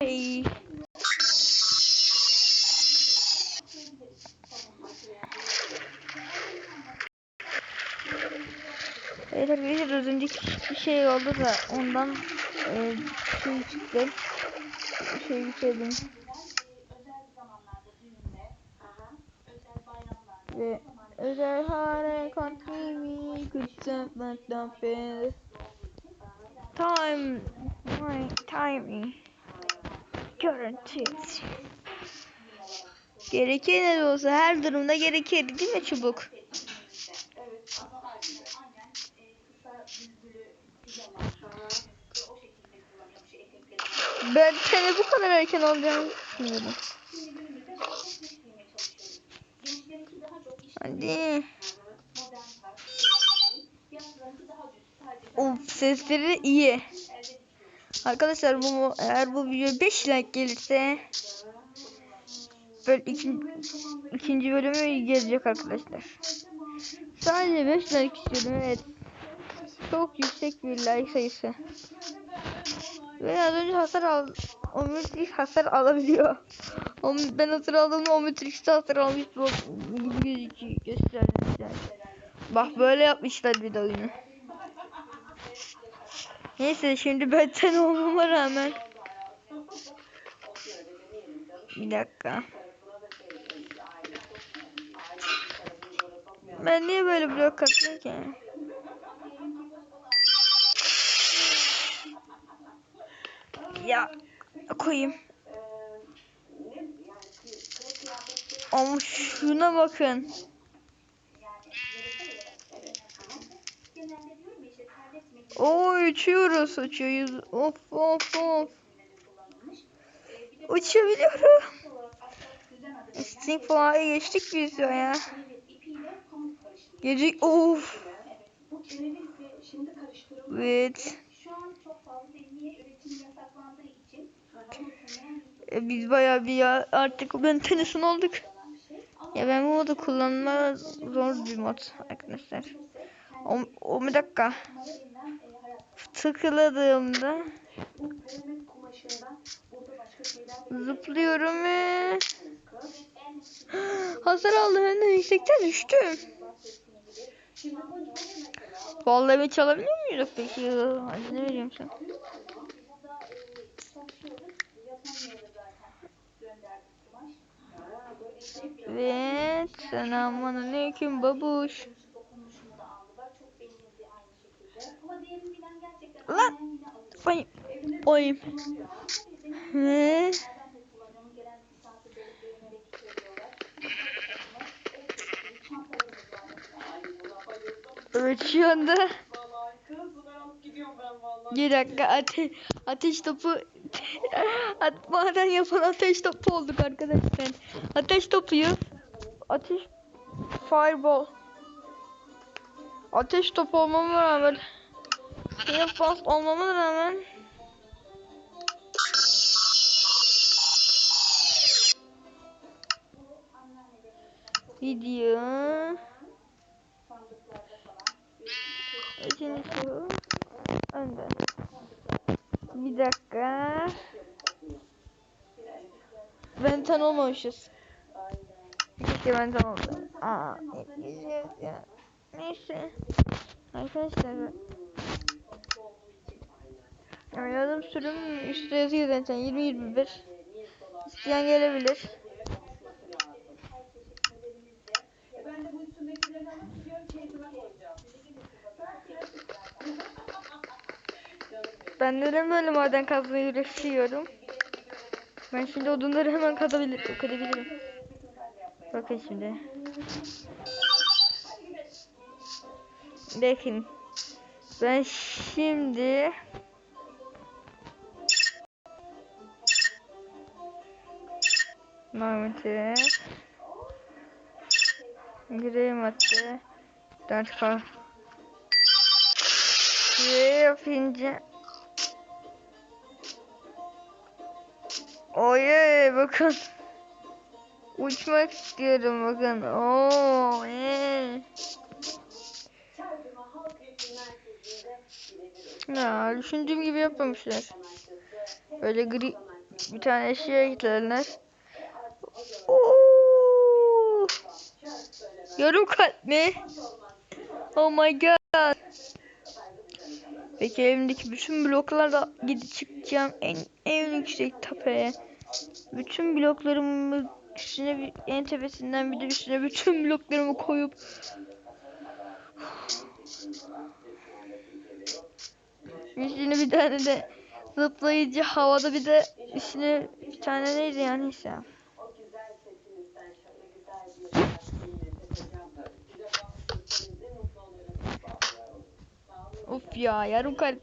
Hey. Evet arkadaşlar az önce küçük bir şey oldu da ondan e, şey çıktı. Şey bitirdim. Ve özel hale continue kutsamaktan beri. Time, my timing. Guaranteed. Gerekir ne olsa her durumda gerekir değil mi çubuk? Ben seni bu kadar erken olacağını. Hadi. Of sesleri iyi. Arkadaşlar bu eğer bu video 5 like gelirse böyle ikinci, ikinci bölümü gelecek arkadaşlar. Sadece 5 like istiyorum evet. Çok yüksek bir like sayısı. Ve az önce hasar al Omnitrix hasar alabiliyor. Ben hasar aldığımda Omnitrix de hasar almış gibi gözüküyor göstermişler. Bak böyle yapmışlar bir de oyunu. Neyse şimdi beten olmama rağmen bir dakika. Ben niye böyle blok attım ki? Ya koyayım. Ama şuna bakın. Oo uçuyoruz uçuyoruz. Of of of. Uçabiliyorum. Sting falan geçtik biz ya. Gece of. Evet. E, biz bayağı bir ya artık ben tenison olduk. Ya ben bu modu kullanma zor bir mod arkadaşlar. O, o bir dakika. Tıkladığımda zıplıyorum ve hasar aldım hem de yüksekten düştüm. Vallahi bir çalabiliyor muyuz peki? Hadi ne vereyim sen? Evet, selamun aleyküm babuş. Lan, oy, oy. Evet şu anda bir dakika ate ateş topu atmadan yapan ateş topu olduk arkadaşlar. Ateş topuyuz. Ateş fireball. Ateş topu olmama rağmen Fast olmama rağmen. Video İkincisi Önde. Bir dakika. Venten olmamışız. Keşke venten oldu Aa, yetmeyeceğiz ya Neyse Arkadaşlar Oynadığım sürüm üstte yazıyor zaten 20-21 İsteyen gelebilir Ben neden böyle maden kazmayı üretiyorum? Ben şimdi odunları hemen kazabilirim. Bakın şimdi. Bakın. Ben şimdi Mahmut'e Grey madde 4K Ve yapınca Oye bakın Uçmak istiyorum bakın. Oo, ee. Ya düşündüğüm gibi yapmamışlar. Böyle gri bir tane eklerler. Oo! Yarım kalp mi? Oh my god. Peki elimdeki bütün bloklarla gidip çıkacağım en en yüksek tepeye. Bütün bloklarımı üstüne bir, en tepesinden bir de üstüne bütün bloklarımı koyup üstüne bir tane de zıplayıcı havada bir de üstüne bir tane neydi yani neyse. Of ya yarım kalp